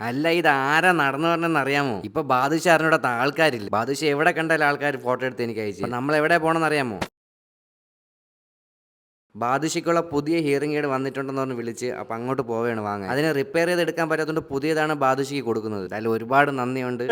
അല്ല ഇത് ആരാ നടന്നു പറഞ്ഞെന്ന് അറിയാമോ ഇപ്പൊ ബാദുഷാറിനോട് ആൾക്കാരില്ല ബാദുഷ എവിടെ കണ്ടാലും ആൾക്കാർ ഫോട്ടോ എടുത്ത് എനിക്ക് അയച്ചു നമ്മൾ എവിടെ പോകണമെന്ന് അറിയാമോ ബാദുഷയ്ക്കുള്ള പുതിയ ഹിയറിംഗ് എയ്ഡ് വന്നിട്ടുണ്ടെന്ന് പറഞ്ഞ് വിളിച്ച് അപ്പം അങ്ങോട്ട് പോവുകയാണ് വാങ്ങാൻ അതിനെ റിപ്പയർ ചെയ്ത് എടുക്കാൻ പറ്റാത്തതുകൊണ്ട് പുതിയതാണ് ബാദുഷയ്ക്ക് കൊടുക്കുന്നത് അതിൽ ഒരുപാട് നന്ദിയുണ്ട്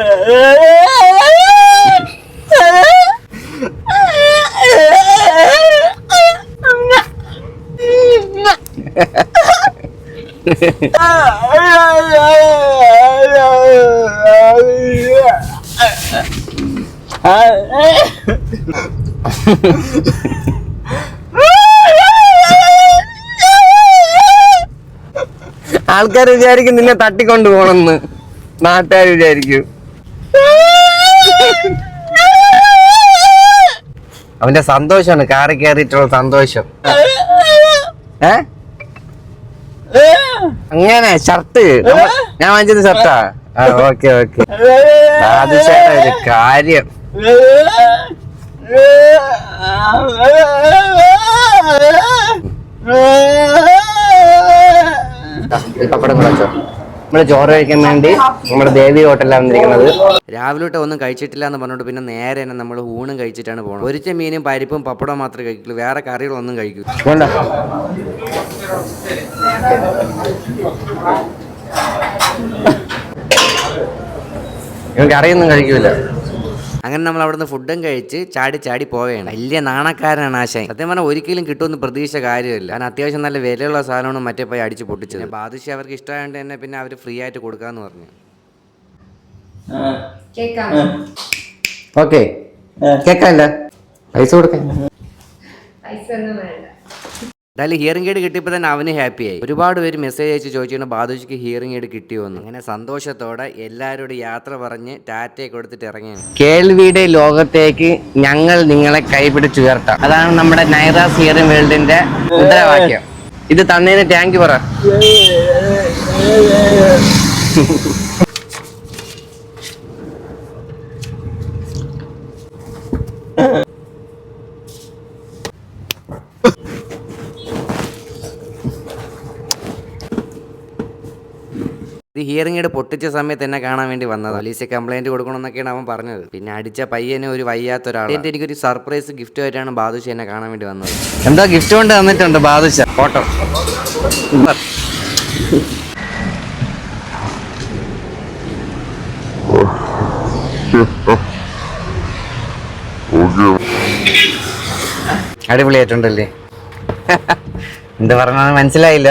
ആൾക്കാർ വിചാരിക്കും നിന്നെ തട്ടിക്കൊണ്ടു പോണെന്ന് നാട്ടുകാർ വിചാരിക്കും. അവന്റെ സന്തോഷമാണ്. കാറി കയറിയിട്ടുള്ള സന്തോഷം. ഏ? അങ്ങനെ ഷർട്ട് ഞാൻ വാങ്ങിച്ചത് ഷർട്ടാ ഓക്കെ ഓക്കെ അത് ശരി കാര്യം. പപ്പടം കുറച്ചോ നമ്മൾ ചോറ് കഴിക്കാൻ വേണ്ടി നമ്മുടെ ദേവി ഹോട്ടലിലാണ് വന്നിരിക്കുന്നത്. രാവിലെ തൊട്ട് ഒന്നും കഴിച്ചിട്ടില്ല എന്ന് പറഞ്ഞിട്ട് പിന്നെ നേരെ തന്നെ നമ്മൾ ഊണും കഴിച്ചിട്ടാണ് പോകുന്നത് ഒരിച്ച മീനും പരിപ്പും പപ്പടം മാത്രമേ കഴിക്കുള്ളൂ. വേറെ കറികളൊന്നും കഴിക്കൂ കറിയൊന്നും കഴിക്കൂല. അങ്ങനെ നമ്മൾ അവിടുന്ന് ഫുഡും കഴിച്ച് ചാടി ചാടി പോവുകയാണ്. വലിയ നാണക്കാരനാണ് ആശാൻ. സത്യം പറഞ്ഞാൽ ഒരിക്കലും കിട്ടുമെന്ന് പ്രതീക്ഷ കാര്യമില്ല. കാരണം അത്യാവശ്യം നല്ല വിലയുള്ള സാധനമാണ് മറ്റേ പോയി അടിച്ച് പൊട്ടിച്ചത്. ബാദുഷി അവർക്ക് ഇഷ്ടമായതുകൊണ്ട് തന്നെ പിന്നെ അവർ ഫ്രീ ആയിട്ട് കൊടുക്കാന്ന് പറഞ്ഞു. ഓക്കെ. കേക്കല്ല? പൈസ കൊടുക്കാൻ പൈസ ഒന്നും വേണ്ട. എന്തായാലും ഹിയറിംഗ് എയ്ഡ് കിട്ടിയപ്പോൾ തന്നെ അവന് ഹാപ്പിയായി ഒരുപാട് പേര് മെസ്സേജ് അയച്ച് ചോദിച്ചിട്ടുണ്ട് ബാദുജിക്ക് ഹിയറിംഗ് എയ്ഡ് കിട്ടിയോന്ന് അങ്ങനെ സന്തോഷത്തോടെ എല്ലാവരോടും യാത്ര പറഞ്ഞ് ടാറ്റയെ കൊടുത്തിട്ട് ഇറങ്ങി കേൾവിയുടെ ലോകത്തേക്ക് ഞങ്ങൾ നിങ്ങളെ കൈപിടിച്ചുയർത്താം അതാണ് നമ്മുടെ നൈറാസ് ഹിയറിംഗ് വേൾഡിന്റെ മുദ്രാവാക്യം. ഇത് തന്നതിന് താങ്ക് യു പറ. ഇത് ഹിയറിംഗ് എയ്ഡ് പൊട്ടിച്ച സമയത്ത് എന്നെ കാണാൻ വേണ്ടി വന്നത്. പോലീസിൽ കംപ്ലൈന്റ് കൊടുക്കണമെന്നൊക്കെയാണ് അവൻ പറഞ്ഞത്. പിന്നെ അടിച്ച പയ്യനെ ഒരു വയ്യാത്ത ഒരാൾ എന്നിട്ട് എനിക്കൊരു സർപ്രൈസ് ഗിഫ്റ്റ് ആയിട്ടാണ് ബാദുഷ എന്നെ കാണാൻ വേണ്ടി വന്നത്. എന്താ ഗിഫ്റ്റ് കൊണ്ട് തന്നിട്ടുണ്ട് ബാദുഷ. ഫോട്ടോ. അടിപൊളിയായിട്ടുണ്ടല്ലേ? എന്ത് പറഞ്ഞാൽ മനസ്സിലായില്ല.